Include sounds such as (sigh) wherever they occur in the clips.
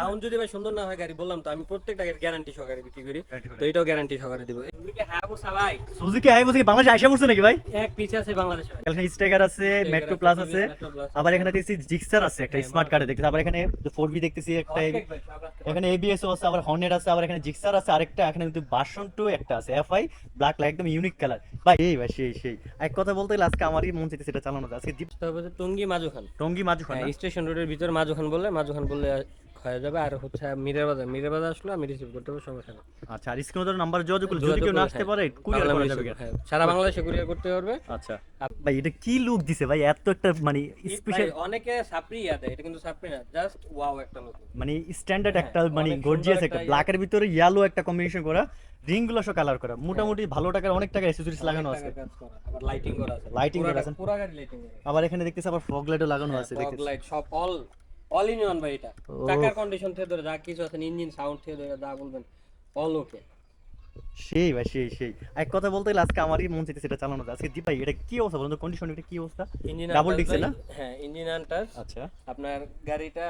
Sound যদি ভাই সুন্দর না হয় গাড়ি বললাম তো আমি প্রত্যেকটা গ্যারান্টি সহকারে বিক্রি করি। তো এটাও গ্যারান্টি সহকারে দিব। সুজুকি হাইবুসা কি বাংলাদেশে আইসা পড়ছে নাকি ভাই? এক পিস আছে বাংলাদেশে এখানে স্টেকার আছে মেট্রো প্লাস আছে আবার এখানে দেখছি জিক্সার আছে একটা স্মার্ট কার্ডে দেখছি। আবার এখানে ফোর বি দেখতেছি একটা এখানে এবিএস আছে আবার হর্নেট আছে আবার এখানে জিক্সার আছে আরেকটা এখানে কিন্তু বাসন টু একটা আছে এফআই ব্ল্যাক লাইট একদম ইউনিক কালার ভাই এই ভাই সেই সেই। এক কথা বলতে গেলে আজকে আমারই মন চাইছে সেটা চালানো। আজকে দীপ পারব। তারপর হচ্ছে টঙ্গী মাজুখান টঙ্গি মাঝুখান হ্যাঁ, স্টেশন রোডের ভিতরে মাজুখান বললে মাজুখান বললে হয়ে যাবে। আর হচ্ছে মিরের বাজার। মিরের বাজার আসলে আমি রিসিভ করতে পারব সমস্যা নেই। আচ্ছা আর স্ক্রিনে তো নাম্বার যোগাযোগ করলে যদি কেউ না আসতে হ্যাঁ। পারে কুরিয়ার করা যাবে হ্যাঁ, সারা বাংলাদেশে কুরিয়ার করতে পারবে। আচ্ছা। ভাই এটা কি লুক দিছে? ভাই এত একটা মানে স্পেশাল অনেকে সাপ্রি ইয়া দেয় এটা কিন্তু সাপ্রি না জাস্ট ওয়াও একটা লোক মানে স্ট্যান্ডার্ড হ্যাঁ, একটা মানে গর্জিয়াস একটা ব্ল্যাকের ভিতরে ইয়েলো একটা কম্বিনেশন করা রিংগুলো সব কালার করা। মোটামুটি ভালো টাকার অনেক টাকা অ্যাকসেসরিজ লাগানো আছে। আবার লাইটিং করা আছে। পুরা করা আছে। পুরা গাড়ি লাইটিং আবার এখানে দেখতেছি আবার ফগ লাইটও লাগানো আছে ফগ লাইট সব অল অল ইন ওয়ান ভাই এটা। চাকার কন্ডিশন থেকে ধরে যা কিছু আছে ইঞ্জিন সাউন্ড থেকে ধরে যা বলবেন অল ওকে সেই ভাই সেই সেই। এক কথা বলতে গেলে আজকে আমারই মন চাইছে সেটা চালানো আজকে ভাই এটা কি অবস্থা বলুন কন্ডিশন এটা কি অবস্থা? ইঞ্জিন Double disc না? হ্যাঁ ইঞ্জিন আনটাচ আচ্ছা। আপনার গাড়িটা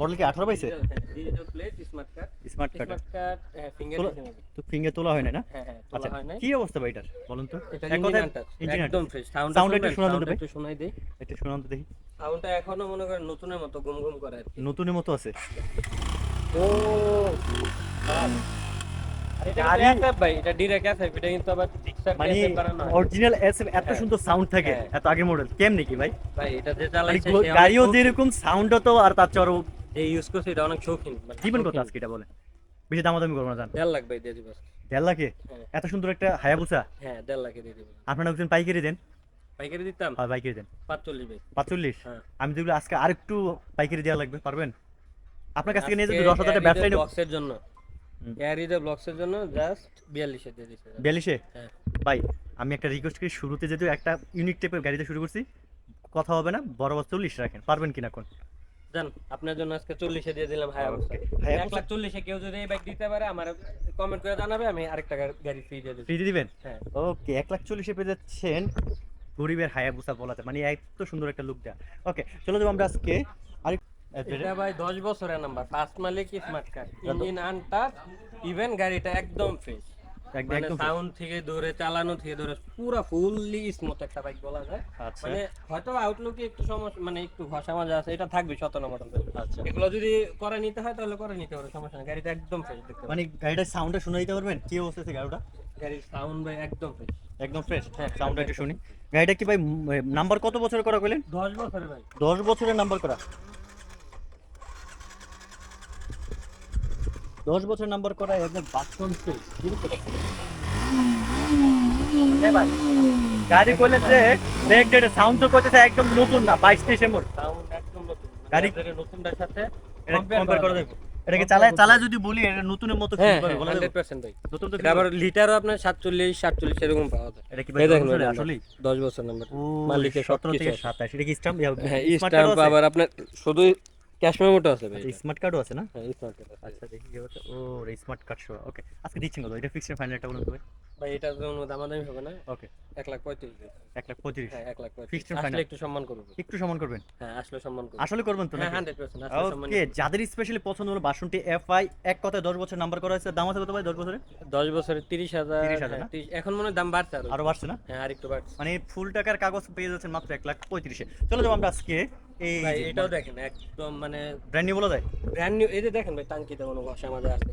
মডেল কি 18 পাইছে? Digital plate smart card smart card smart card finger তো ফিঙ্গার তোলা হয় না না? হ্যাঁ হ্যাঁ আচ্ছা তোলা হয় নাই। কি অবস্থা ভাই এটার? বলুন তো। এটা এক ইঞ্জিন একদম ফ্রেশ সাউন্ড একটু শোনা সাউন্ড একটু শোনাই দেই। এটা শুনান তো দেখি। সাউন্ডটা এখনও মনে করেন নতুনের মতো করে নতুনের মতো আছে। ও ঠিকঠাক মানে হয়। এত হ্যাঁ। সুন্দর সাউন্ড থাকে। এত আগে মডেল কেমনে কি ভাই? ভাই এটা যে মানে গাড়িও যেরকম তো আর তার ইউজ করছে এটা অনেক শৌখিন মানে কত আজকে এটা বলে। বেশি দামাদামি করব না জান। দেড় লাখ ভাই দিয়ে দিবো দেড় লাখে? হ্যাঁ। এত সুন্দর একটা হায়াবুসা? হ্যাঁ দেড় লাখে দিয়ে দিবো। আপনারা একজন পাইকারি দেন। পাইকারি দিতাম? আর পাইকারি দেন। পাঁচচল্লিশ পাঁচচল্লিশ? হ্যাঁ। আমি যেগুলো আজকে আরেকটু পাইকারি দেওয়া লাগবে পারবেন? আপনার কাছ থেকে নিয়ে যদি দশ হাজার ব্যবসায় এর জন্য। এয়ার ইডার ব্লকস এর জন্য জাস্ট বিয়াল্লিশে দিয়ে দিছে। বিয়াল্লিশে? হ্যাঁ। ভাই আমি একটা রিকোয়েস্ট করি শুরুতে যেহেতু একটা ইউনিক টাইপের গাড়িতে শুরু করছি কথা হবে না বরাবর চল্লিশ রাখেন পারবেন কিনা কোন জান আপনার জন্য আজকে চল্লিশে দিয়ে দিলাম হাই অবস্থা। এক লাখ চল্লিশে কেউ যদি এই বাইক দিতে পারে আমার কমেন্ট করে জানাবে আমি আরেকটা গাড়ি ফ্রি দিয়ে দিচ্ছি। ফ্রি দিবেন? হ্যাঁ। ওকে এক লাখ চল্লিশে পেয়ে যাচ্ছেন গরিবের হায়াবুসা বলাতে মানে এত সুন্দর একটা লুক দেয়া। ওকে চলো যাব আমরা আজকে আরেক এটা ভাই দশ বছরের নাম্বার ফার্স্ট মালিক smart car engine untouch even গাড়িটা একদম ফ্রেশ একদম মানে সাউন্ড থেকে ধরে চালানো থেকে ধরে পুরো ফুললি স্মুথ একটা বাইক বলা যায়। আচ্ছা। মানে হয়তো আউটলুকে একটু সমস্যা মানে একটু ঘষা মাজা আছে এটা থাকবে আচ্ছা। এগুলো যদি করে নিতে হয় তাহলে করে নিতে পারে সমস্যা নেই গাড়িটা একদম ফ্রেশ দেখতে মানে গাড়িটার সাউন্ডটা শুনে দিতে পারবেন? কি অবস্থা গাড়িটা গাড়ির সাউন্ড ভাই একদম ফ্রেশ একদম ফ্রেশ সাউন্ডটা একটু শুনি। গাড়িটা কি ভাই নাম্বার কত বছরের করা কইলেন? দশ বছরে ভাই। দশ বছরের নাম্বার করা। দশ বছর নাম্বার করা একদম বাথরুম গাড়ি করলে যে ব্রেক ডেটে সাউন্ড তো করতেছে একদম নতুন না বাইশ তেইশে মোট সাউন্ড একদম নতুন। গাড়ি- গাড়ি নতুনটার সাথে কম্পেয়ার করা করা যাবে। এটাকে চালায় চালায় যদি বলি এটা নতুনের মতো হ্যাঁ? হান্ড্রেড পার্সেন্ট ভাই। নতুন তো আবার লিটারও আপনার সাতচল্লিশ সাতচল্লিশ এরকম পাওয়া যায়। এটা কি আসলে? দশ বছর নাম্বার মালিকের সতেরো থেকে। সাতাশ এটা কি স্টাম্প হ্যাঁ স্ট্যাম্প আবার আপনার শুধু ক্যাশ মেমোটা আছে ভাই স্মার্ট কার্ডও আছে না? হ্যাঁ স্মার্ট কার্ড আচ্ছা দেখি ও স্মার্ট কার্ড শো ওকে আজকে দিচ্ছেন কত? এটা ফিক্সড ফাইনালটা বলুন তো ভাই। ভাই এটা যেমন দামাদামি হবে না। ওকে এক লাখ পঁয়ত্রিশ এক লাখ পঁয়ত্রিশ। হ্যাঁ এক লাখ Fixed আসলে একটু সম্মান করব একটু সমান করবেন? হ্যাঁ আসলে সম্মান করব আসলে করবেন তো হ্যাঁ হান্ড্রেড পার্সেন্ট ওকে যাদের স্পেশালি পছন্দ হলো বাসনটি এফ আই এক কথায় দশ বছর নাম্বার করা হয়েছে। দাম আছে কত ভাই দশ বছরে? দশ বছরে তিরিশ হাজার 30,000 না? 30 এখন মনে হয় দাম বাড়ছে আরও। আরও বাড়ছে না? হ্যাঁ আর একটু বাড়ছে। মানে ফুল টাকার কাগজ পেয়ে যাচ্ছেন মাত্র এক লাখ পঁয়ত্রিশে। চলো যাব আমরা আজকে এই এটাও দেখেন একদম মানে ব্র্যান্ড নিউ বলা যায়? ব্র্যান্ড নিউ এই যে দেখেন ভাই টাঙ্কিতে কোনো ঘষা মাজা আছে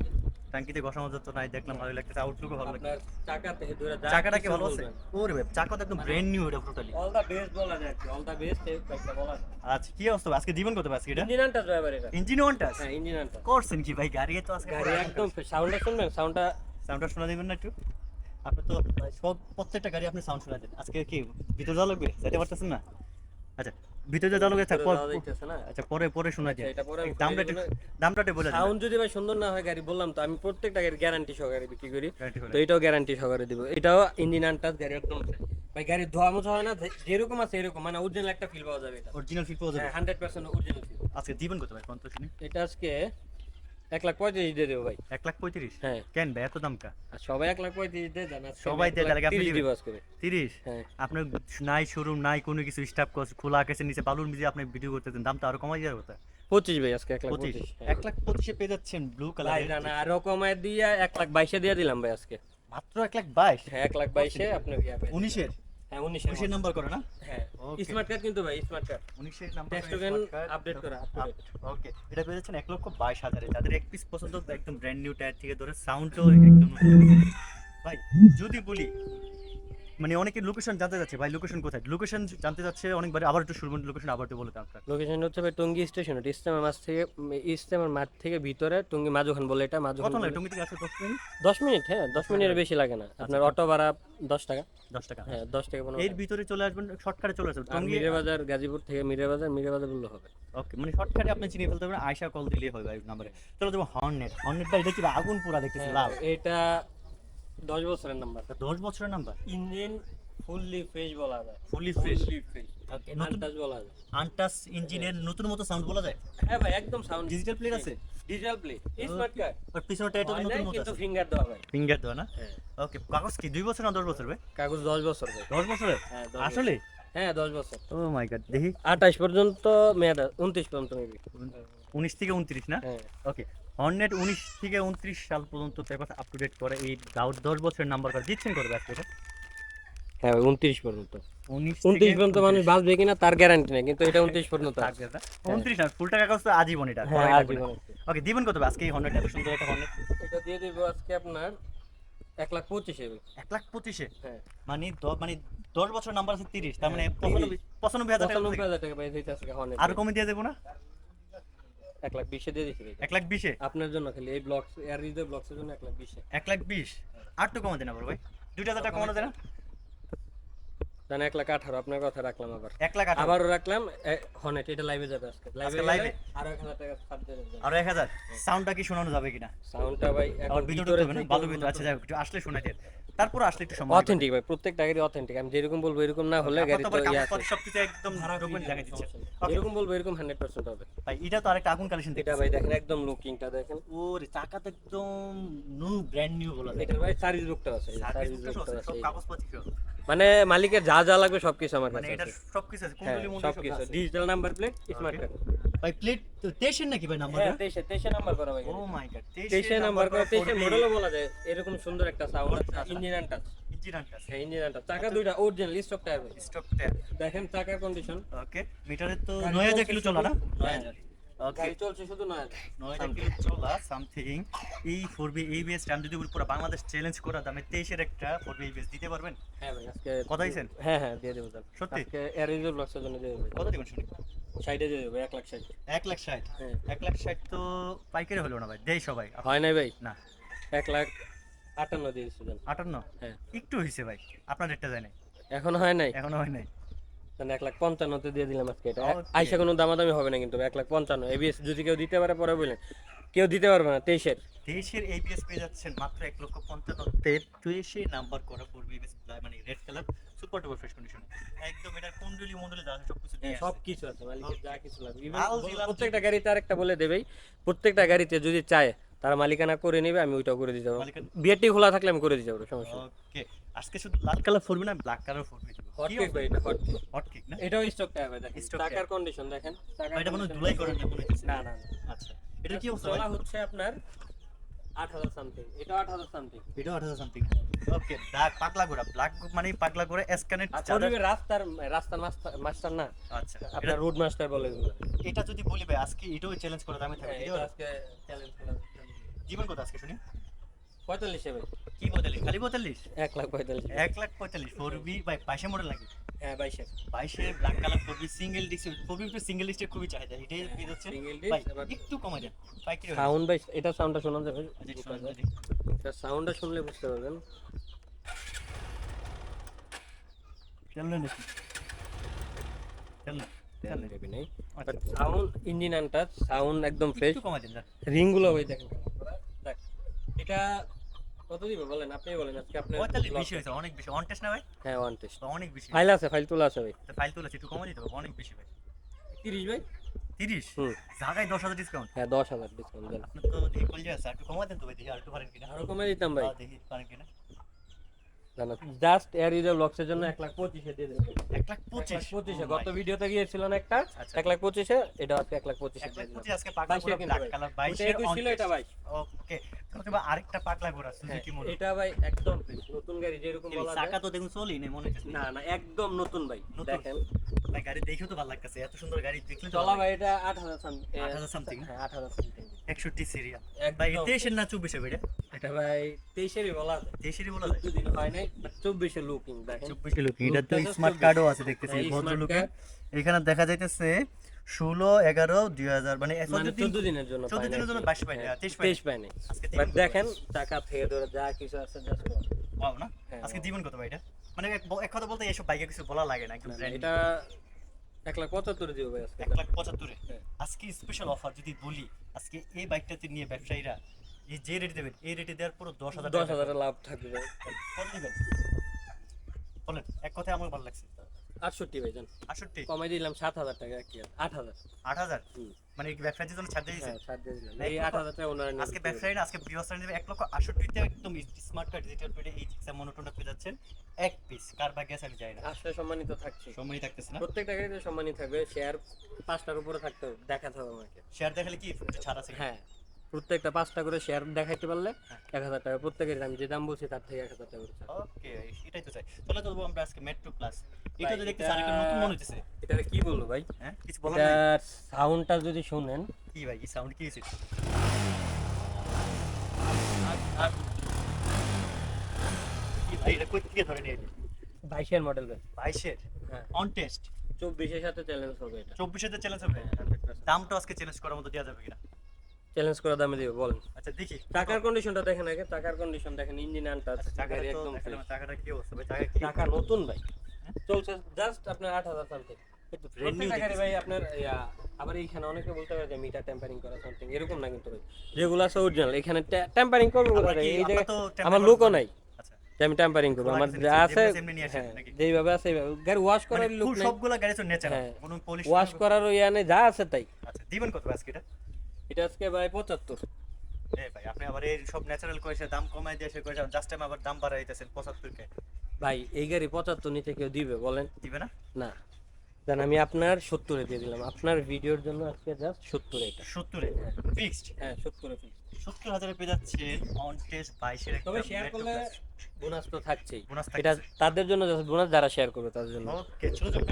কিনা। টাঙ্কিতে ঘষা মজা তো নাই দেখলাম ভালো লাগতেছে আউটলুকও ভালো লাগছে আপনার চাকা থেকে চাকাটা কি ভালো আছে? ওরে ভাই চাকা তো একদম ব্র্যান্ড নিউ এটা টোটালি অল দা বেস্ট বলা যায় অল দা বেস্ট বলা আচ্ছা কি অবস্থা? আজকে দিবেন কত আজকে এটা? ইঞ্জিন আনটাচ ড্রাইভার এটা। ইঞ্জিন হ্যাঁ ইঞ্জিন করছেন কি ভাই? গাড়ি তো আজকে গাড়ি একদম সাউন্ডটা শুনবেন? সাউন্ডটা সাউন্ডটা শোনা দিবেন না একটু? আপনি তো সব প্রত্যেকটা গাড়ি আপনি সাউন্ড শোনা দেন। আজকে কি ভিতরে যাওয়া লাগবে? যেতে পারতেছেন না? আচ্ছা ভিতরে লাগবে আচ্ছা পর- আচ্ছা পরে পরে শোনা পরে আমি দামটা একটু দামটা বলে সাউন্ড যদি ভাই সুন্দর না হয় গাড়ি বললাম তো আমি প্রত্যেকটা গাড়ি গ্যারান্টি সহকারে বিক্রি করি। তো এটাও গ্যারান্টি সহকারে দিব। এটাও ইঞ্জিন আনটাচ গাড়ি একদম ভাই গাড়ি ধোয়া মোছা হয় না যেরকম আছে এরকম। মানে অরিজিনাল একটা ফিল পাওয়া যাবে এটা। অরিজিনাল ফিল পাওয়া যাবে। হ্যাঁ হান্ড্রেড পার্সেন্ট অরিজিনাল ফিল আজকে দিবেন কত ভাই কোন শুনি এটা আজকে এক লাখ পঁয়ত্রিশ দিয়ে দেবো ভাই। এক লাখ পঁয়ত্রিশ? হ্যাঁ। কেন ভাই এত দাম কা সবাই এক লাখ পঁয়ত্রিশ দিয়ে দেন সবাই দেয়, তাহলে আপনি 30 দিবেন? দিব আজকে। তিরিশ? হ্যাঁ। আপনার নাই শোরুম নাই কোনো কিছু স্টাফ খোলা আকাশের নিচে বালুর মিজে আপনি ভিডিও করতেছেন দামটা আরও কমাই যাওয়ার কথা। পঁচিশ ভাই আজকে এক লাখ পঁচিশ? পঁচিশ এক লাখ পঁচিশে পেয়ে যাচ্ছেন ব্লু কালার জানা আরও কমায় দিয়ে এক লাখ বাইশে দিয়ে দিলাম ভাই আজকে। মাত্র এক লাখ বাইশ? হ্যাঁ এক লাখ বাইশে আপনার উনিশের? হ্যাঁ উনিশে উনিশের নাম্বার করে না? হ্যাঁ. স্মার্ট কার্ড কিন্তু ভাই স্মার্ট কার্ড উনিশের নাম্বার করা। ওকে এটা এক লক্ষ বাইশ হাজারে। যাদের এক পিস পছন্দ একদম ব্র্যান্ড নিউ টায়ার থেকে ধরে সাউন্ডও (laughs) একদম ভাই যদি বলি মানে অনেকে লোকেশন জানতে যাচ্ছে ভাই লোকেশন কোথায়? লোকেশন জানতে যাচ্ছে অনেকবার আবার একটু শুরু লোকেশন আবার একটু বলে দেন আপনার। লোকেশন হচ্ছে ভাই টঙ্গী স্টেশন এটা ইস্তেমার মাঠ থেকে ইস্তেমার মাঠ থেকে ভিতরে টঙ্গী মাঝখান বলে এটা কত মাঝখান লাগে? টঙ্গি থেকে আসলে দশ মিনিট? দশ মিনিট হ্যাঁ দশ মিনিটের বেশি লাগে না। আপনার অটো ভাড়া দশ টাকা। দশ টাকা। হ্যাঁ দশ টাকা পনেরো এর ভিতরে চলে আসবেন শর্টকাটে চলে আসবেন। টঙ্গি মিরে বাজার গাজীপুর থেকে মিরে বাজার মিরে বাজার বললে হবে। ওকে মানে শর্টকাটে আপনি চিনে ফেলতে পারবেন আয়শা কল দিলেই হয় ভাই নাম্বারে চলো যাব হর্নেট হর্নেটটা এটা কি আগুন পুরা দেখতেছি লাভ। হ্যাঁ, এটা দশ বছরের নাম্বার দশ বছরের নাম্বার ইঞ্জিন ফুললি ফ্রেশ বলা যায়। ফুললি ফ্রেশ আনটাচ বলা যায়। আনটাস ইঞ্জিনের নতুন মতো সাউন্ড বলা যায়? হ্যাঁ ভাই একদম সাউন্ড ডিজিটাল প্লেট আছে? ডিজিটাল প্লে স্মার্ট আর পিছনে হয় নতুন মতো কিন্তু ফিঙ্গার দেওয়া ভাই। ফিঙ্গার দেওয়া না? হ্যাঁ। ওকে কাগজ কি? দুই বছর না দশ বছর ভাই? কাগজ দশ বছর ভাই। দশ বছরের? হ্যাঁ আসলে? হ্যাঁ দশ বছর। ও মাই গড দেখি। আঠাশ পর্যন্ত মেয়াদ উনত্রিশ পর্যন্ত মেবি উনিশ থেকে উনত্রিশ না? হ্যাঁ। ওকে হর্নেট উনিশ থেকে উনত্রিশ সাল পর্যন্ত পেপার আপ টু ডেট করে। এই দাউদ দশ বছরের নাম্বার করে দিচ্ছেন করবে আজকে এটা? হ্যাঁ উনত্রিশ পর্যন্ত। উনিশ উনত্রিশ পর্যন্ত মানুষ বাঁচবে কিনা তার গ্যারান্টি নেই কিন্তু এটা উনত্রিশ পর্যন্ত উনত্রিশ না ফুল টাকা কাগজ তো আজীবন এটা হ্যাঁ। ওকে দিবেন কত? আজকে এই হর্নেট এত সুন্দর একটা হর্নেট এটা দিয়ে দেবো আজকে আপনার এক লাখ পঁচিশে। এক লাখ পঁচিশে? হ্যাঁ। মানে মানে দশ বছর নাম্বার আছে তিরিশ তার মানে হ্যাঁ, পঁচানব্বই পঁচানব্বই হাজার টাকা পঁচানব্বই হাজার টাকা আরও কমে দিয়ে দেবো না? এক লাখ বিশে দিয়ে দিয়েছি এক লাখ বিশে? আপনার জন্য খালি এই ব্লক এয়ার রিজের ব্লকসের জন্য এক লাখ বিশে। এক লাখ বিশ? আর তো কমাতে না বড় ভাই। দুইটা হাজার টাকা কমানো যায় না তাহলে এক লাখ আঠারো আপনার কথা রাখলাম আবার। এক লাখ আবারও রাখলাম হর্নেট এটা লাইভে যাবে আজকে। লাইভে এ? আরও এক হাজার টাকা ছাড় দেবেন এক হাজার? সাউন্ডটা কি শোনানো যাবে কিনা? সাউন্ডটা ভাই আবার ভিডিও হবে না? ভালো ভিডিও আচ্ছা যাই একটু আসলে শোনাই দেন। তারপর আসলে একটু সময় অথেন্টিক ভাই প্রত্যেকটা গাড়ি অথেন্টিক আমি যেরকম বলব এরকম না হলে গাড়ি তো ইয়ে আছে। সবকিছু একদম ডকুমেন্ট দেখা দিচ্ছে এরকম বলব এরকম হান্ড্রেড পার্সেন্ট হবে। ভাই এটা তো আরেকটা আগুন কালেকশন এটা ভাই দেখেন একদম লুকিংটা দেখেন। ওরে চাকা তো একদম নিউ ব্র্যান্ড নিউ বলা এটার ভাই সার্ভিস বুকটা আছে। সার্ভিস বুকটা আছে সব কাগজপত্র। মানে মালিকের যা যা লাগবে সবকিছু আমার মানে কাছে এটা আছে। সবকিছু আছে হ্যাঁ কুণ্ডলি মুন্ডলি সবকিছু digital number plate smart card ভাই প্লেট তো তেইশের নাকি ভাই নাম্বার হ্যাঁ তেইশে তেইশে নাম্বার করা ভাই। ও মাই গড তেইশে নাম্বার করা তেইশে মডেলও বলা যায় এরকম সুন্দর একটা সাউন্ড আছে engine and touch engine untouch হ্যাঁ ইঞ্জিন অ্যান্ড টাচ চাকা দুইটা অরিজিনাল স্টক টায়ার স্টক ট্যাব দেখেন চাকার কন্ডিশন ওকে মিটারে তো গাড়ি 9000 কিলো চলা না? 9000 ওকে গাড়ি চলছে শুধু নয় হাজার। 9000 কিলো চলা সামথিং এই 4B ABS টাইম যদি পুরো বাংলাদেশ চ্যালেঞ্জ করা দামে 23 এর একটা 4B ABS দিতে পারবেন? হ্যাঁ ভাই আজকে কথা দিয়েছেন? হ্যাঁ হ্যাঁ দিয়ে দেবো স্যার সত্যি? আজকে এয়ারিজের ব্লগসের জন্য দিয়ে দেবো কত দিবেন শুনি? সাইডে দিয়ে দেবো এক লাখ ষাট। 1 লাখ 60 হ্যাঁ। 1 লাখ 60 তো পাইকারি হলো না ভাই সবাই। হয় নাই ভাই? না। এক লাখ আটান্ন দিয়ে দিচ্ছি দেন 58 হ্যাঁ। একটু হইছে ভাই আপনার রেটটা যায় নাই এখন হয় নাই? এখনও হয় নাই। তাহলে এক লাখ পঞ্চান্নতে দিয়ে দিলাম আজকে এটা। আইসা কোনো দামাদামি হবে না কিন্তু এক লাখ পঞ্চান্ন। এবিএস যদি কেউ দিতে পারে পরে বললেন। কেউ দিতে পারবে না তেইশের। দেশের এবিএস পেয়ে যাচ্ছেন মাত্র এক লক্ষ পঞ্চান্ন তে তুই নাম্বার করা পড়বে এবিএস মানে red colour super duper fresh condition একদম এটা কুন্ডলি মন্ডলি যা আছে সবকিছু দিয়ে সব কিছু আছে মালিকের যা কিছু লাগবে। প্রত্যেকটা গাড়িতে আরেকটা বলে দেবেই। প্রত্যেকটা গাড়িতে যদি চায় তারা মালিকানা করে নেবে আমি ওইটাও করে দিতে পারব বিয়েটি খোলা থাকলে আমি করে দিতে পারব সমস্যা। ওকে আজকে শুধু লাল কালার ফোরবি না black colour four B hot cake ভাই এটা হট কেক হট কেক না? এটাও স্টক দেখেন। টাকার কন্ডিশন দেখেন। এটা মনে ধুলাই। করেন না মনে না না। আচ্ছা এটা কি অবস্থা হচ্ছে আপনার আট হাজার সামথিং এটা আট হাজার সামথিং এটা 8000 সামথিং ওকে ব্ল্যাক পাগলা গোড়া ব্ল্যাক মানে পাগলা গোড়া স্ক্যানেট আচ্ছা ওটা রাস্তার রাস্তার মাস্টার না? আচ্ছা আপনার রোড মাস্টার বলে এটা যদি বলি ভাই আজকে এটাও চ্যালেঞ্জ করে থাকে হ্যাঁ, এটা আজকে চ্যালেঞ্জ জীবন কত আজকে শুনি? পঁয়তাল্লিশে ভাই। কি পঁয়তাল্লিশ? খালি পঁয়তাল্লিশ? এক লাখ পঁয়তাল্লিশ। এক লাখ পঁয়তাল্লিশ। ফোর বি বাই বাইশে মডেল নাকি? হ্যাঁ বাইশে। বাইশে black colour four B single disc four B single ডিস্কের খুবই চাহিদা। এটাই পেয়ে যাচ্ছে সিঙ্গেল ভাই একটু কমে পাইকারি সাউন্ড এটা সাউন্ডটা শোনা যাবে আচ্ছা। এটা সাউন্ডটা শুনলে বুঝতে পারবেন। চলল নাকি? চলল সাউন্ড ইঞ্জিন আনটাচ সাউন্ড একদম ফ্রেশ একটু কমে দেন না রিংগুলো ভাই দেখেন। দেখ এটা কত দিবে বলেন? আপনি বলেন আজকে আপনি পঁয়তাল্লিশ বেশি হয়েছে অনেক বেশি। অন টেস্ট না ভাই? হ্যাঁ অন টেস্ট অনেক বেশি। ফাইল আছে ফাইল তোলা আছে ভাই। ফাইল তুলেছে একটু কমে দিতে হবে অনেক বেশি ভাই। তিরিশ ভাই? তিরিশ? জায়গায় দশ হাজার ডিসকাউন্ট হ্যাঁ দশ হাজার ডিসকাউন্ট আপনি তো দেখি কল আছে একটু কমা দেন তো ভাই দেখি আর একটু পারেন কিনা? আরও কমে দিতাম ভাই। দেখি পারেন কিনা? জাস্ট এয়ার ইউজার ব্লগসের জন্য এক লাখ পঁচিশে দিয়ে দেবেন এক লাখ পঁচিশ? পঁচিশে। গত ভিডিওতে গিয়েছিল একটা? আচ্ছা। এক লাখ পঁচিশে এটা আজকে এক লাখ পঁচিশে এক লাখ দিয়ে দিলাম। পঁচিশ আজকে পাগলা বাইশের ঘোড়া কিন্তু। ব্ল্যাক ভাই। কালার ওটা বাইশের একুশ ছিল এটা ভাই। ওকে আরেকটা পাগলা ঘোড়া হ্যাঁ, সুজুকি মডেল এটা ভাই একদম নতুন গাড়ি যেরকম বলা চাকা তো দেখুন চলি নেই মনে হচ্ছে। না না একদম নতুন ভাই দেখেন। ভাই গাড়ি দেখেও তো ভালো লাগতেছে এত সুন্দর গাড়ি দেখলে চলা ভাই এটা? হ্যাঁ সামথিং সিরিয়াল ভাই না এটা ভাই তেইশেরই বলা যায়। তেইশেরই বলা যায়? চোদ্দ হয় নাই চব্বিশে লুকিং দেখেন। চব্বিশে লুকিং এটা তো স্মার্ট কার্ডও আছে দেখতেছি হ্যাঁ, এখানে দেখা যাইতেছে ষোলো এগারো দুই হাজার মানে মানে চোদ্দ দিনের জন্য চোদ্দ দিনের জন্য বাইশ পাই নাই, আর তেইশ পাই তেইশ পাই নাই আজকে বাট দিবেন দেখেন টাকা থেকে ধরে যা কিছু আছে না? হ্যাঁ, আজকে. দিবেন কত ভাই এটা? মানে এক কথা বলতে এসব বাইকে কিছু বলা লাগে না একদম। এটা এক লাখ পঁচাত্তর দিব ভাই আজকে। এক লাখ পঁচাত্তরে? হ্যাঁ। আজকে স্পেশাল অফার যদি বলি আজকে এই বাইকটাতে নিয়ে ব্যবসায়ীরা এই যে রেট দেবেন এই রেটে দেওয়ার পুরো দশ হাজার দশ টাকা হাজারের লাভ থাকবে কত দিবেন? বলেন এক কথায় আমার ভালো লাগছে। আটষট্টি ভাই জান। আটষট্টি? কমাই দিলাম সাত হাজার টাকা কি আট হাজার। আট হাজার? মানে ব্যবসায়ীদের জন্য ছাড় দিয়ে দিয়েছেন? হ্যাঁ ছাড় দিয়ে দিলাম। এই আট হাজার টাকা ওনারা আজকে বিক্রি ব্যবসায়ীরা আজকে বিহস্তান নেবে এক লক্ষ আটষট্টিতে একদম স্মার্ট কার্ড ডিজিটাল পেডে এই জিক্সা মনোটনটা পেয়ে যাচ্ছেন। এক পিস কার বা গ্যাস যাই না। আসলে সম্মানিত থাকছে। সময়ই থাকতেছে না? প্রত্যেকটা গাড়িতে সম্মানিত থাকবে। শেয়ার পাঁচটার উপরে থাকতে হবে দেখাতে হবে আমাকে। শেয়ার দেখালে কি ছাড় আছে? হ্যাঁ। প্রত্যেকটা পাঁচটা করে শেয়ার দেখাইতে পারলে এক হাজার টাকা। প্রত্যেকের আমি যে দাম বলছি তার থেকে এক হাজার টাকা করে ওকে এটাই তো চাই। তাহলে চলবো আমরা আজকে মেট্রো প্লাস এটা তো দেখতেছি এটা- আরেকটা নতুন মনে হচ্ছে এটা কি বলব ভাই? হ্যাঁ কিছু বলার নাই? সাউন্ডটা যদি শুনেন। কি ভাই কি সাউন্ড কি হয়েছে কি ভাই এটা কই থেকে ধরে নিয়ে বাইশের মডেল ভাই। বাইশের হ্যাঁ। অন টেস্ট চব্বিশের সাথে চ্যালেঞ্জ হবে এটা। চব্বিশেতে চ্যালেঞ্জ হবে? দামটা আজকে চ্যালেঞ্জ করার মতো দেওয়া যাবে কিনা? চ্যালেঞ্জ করে দামে দিবে বলেন। আচ্ছা দেখি। টাকার কন্ডিশনটা দেখেন আগে। টাকার কন্ডিশন দেখেন ইঞ্জিন আনটাচ আচ্ছা, তো একদম। চাকাটা কি অবস্থা ভাই? চাকা কি? টাকা নতুন ভাই। চলছে জাস্ট আপনার আট হাজার সামথিং একটু new প্রত্যেকটা ভাই আপনার আবার এইখানে অনেকে বলতে পারে যে মিটার টেম্পারিং করা সামথিং এরকম না কিন্তু ভাই। যেগুলো আছে অরিজিনাল এখানে টেম্পারিং করব আপনার কোথায়? কি- এই জায়গায় আমার লোকও নাই। আচ্ছা। আমি টেম্পারিং করব। আমার যা আছে হ্যাঁ? যেইভাবে আছে এইভাবে। গাড়ি ওয়াশ মানে করার লোক সবগুলা গাড়ি তো ন্যাচারাল হ্যাঁ। কোনো পলিশ ওয়াশ করারও ইয়া নেই যা আছে তাই। আচ্ছা দিবেন কত আজকে এটা? এটা আজকে ভাই পঁচাত্তর। ভাই আপনি আবার এই সব ন্যাচারাল করেছে দাম কমাই দিয়ে সে জাস্ট টাইম আবার দাম বাড়াই দিতেছেন 75 কে। ভাই এই গাড়ি পঁচাত্তর নিচে কেউ দিবে বলেন? দিবে না? না। জান আমি আপনার সত্তরে দিয়ে দিলাম। আপনার ভিডিওর জন্য আজকে জাস্ট সত্তর এটা। 70 এ ফিক্সড হ্যাঁ সত্তরে ফিক্স 70 হাজারে পেয়ে যাচ্ছেন অন টেস্ট 22 তবে শেয়ার করলে বোনাস তো থাকছেই। বোনাস এটা তাদের জন্য বোনাস যারা শেয়ার করবে তাদের জন্য। ওকে ছোট ছোট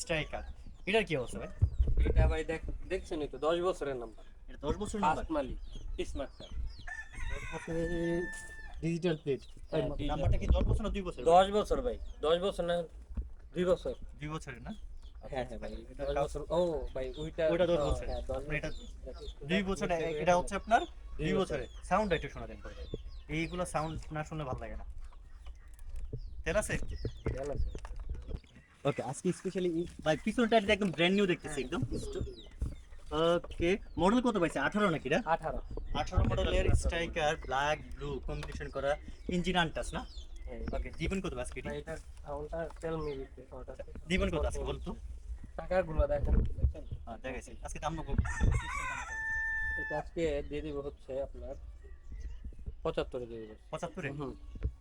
স্ট্রাইকার এটার কি অবস্থা ভাই? এটা ভাই দেখ দেখছেন তো দশ বছরের নাম্বার এটা 10 বছর মালিক স্মার্ট কার্ড ডিজিটাল প্লেট হ্যাঁ, নাম্বারটা কি 10 বছর না 2 বছর দশ বছর ভাই দশ বছর না দুই বছর। 2 বছরের না? হ্যাঁ হ্যাঁ ভাই এটা দশ বছর। ও ভাই ওইটা ওইটা দশ বছর। হ্যাঁ, এটা বছর। দুই বছর এটা হচ্ছে আপনার দুই দুই বছরে। সাউন্ড একটু শোনা দেন এইগুলো সাউন্ড না শুনলে ভালো লাগে না। তেল আছে? খেয়াল আছে। ওকে আজকে স্পেশালি ভাই একদম ব্র্যান্ড নিউ দেখতেছি একদম। ওকে মডেল কত পাইছে? 18 নাকি রা আঠারো। 18 মডেলের স্ট্রাইকার ব্ল্যাক ব্লু কম্বিনেশন করা ইঞ্জিন আনটাস না? হ্যাঁ, ওকে জীবন কত আজকে এটার সাউন্ডটা টেল মি জীবন কত আজকে বলতো? টাকাগুলো দেখেন? হ্যাঁ দেখাইছি। আজকে দাম কত? এটা আজকে দিয়ে দিব হচ্ছে আপনার পঁচাত্তরে দিয়ে দিব। 75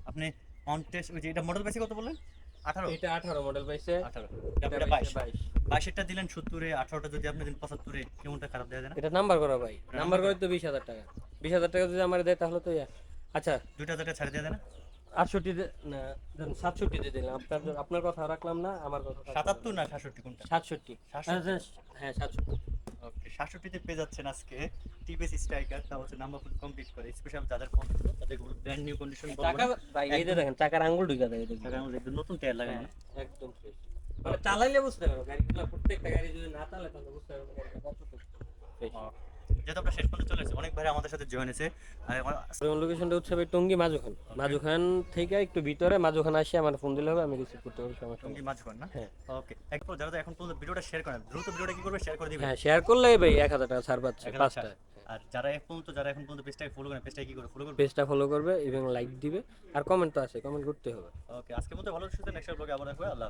আপনি অন টেস্ট ওই যে এটা মডেল পাইছে কত বললেন? 18 এটা আঠারো মডেল পাইছে। 18 এটা এটা পাইছে 22 বাইশ। বাইশেরটা দিলেন সত্তরে আঠারোটা যদি আপনি দিন পঁচাত্তরে কেমনটা খারাপ দেওয়া যায় এটা নাম্বার করা ভাই। নাম্বার করে তো বিশ হাজার টাকা। বিশ হাজার টাকা যদি আমার দেয় তাহলে তো আচ্ছা। দুইটা হাজার টাকা ছাড়ে দেওয়া যায় না? আটষট্টি না সাতষট্টি দিয়ে দিলাম। আপনার আপনার কথা রাখলাম না আমার কথা সাতাত্তর না সাতষট্টি কোনটা? সাতষট্টি। সাতষট্টি? হ্যাঁ সাতষট্টি। ওকে সাতষট্টিতে পেয়ে যাচ্ছেন আজকে টিভিএস স্ট্রাইকার তা হচ্ছে নাম্বার কমপ্লিট করে স্পেশাল যাদের পছন্দ তাদের ব্র্যান্ড নিউ কন্ডিশন টাকা ভাই এই দেখেন টাকার আঙ্গুল ঢুকা দেয় দেখেন একদম নতুন টায়ার লাগানো হ্যাঁ, একদম। মানে চালাইলে বুঝতে পারবে গাড়িগুলো প্রত্যেকটা গাড়ি যদি না চালায় তাহলে বুঝতে পারবে গাড়িটা। যেহেতু আমরা শেষ পর্যন্ত চলে এসেছি অনেক ভাই আমাদের সাথে জয়েন হয়েছে। লোকেশনটা হচ্ছে টঙ্গি মাজুখান মাজুখান থেকে একটু ভিতরে মাজুখান আসে আমার ফোন দিলে হবে আমি রিসিভ করতে পারব সমস্যা। টঙ্গী না? হ্যাঁ। ওকে যারা এখন পর্যন্ত ভিডিওটা শেয়ার করেন দ্রুত ভিডিওটা কি করবে শেয়ার করে দিবেন হ্যাঁ শেয়ার করলে ভাই এক হাজার টাকা ছাড় পাচ্ছে পাঁচটা। আর যারা এখন পর্যন্ত যারা এখন পর্যন্ত পেজটাকে ফলো পেজটাকে কি করে ফলো করবে? পেজটা ফলো করবে এবং লাইক দিবে আর কমেন্ট তো আছে কমেন্ট করতে হবে। ওকে আজকের মতো ভালো সুস্থ নেক্সট ব্লগে আবার দেখব আল্লাহ।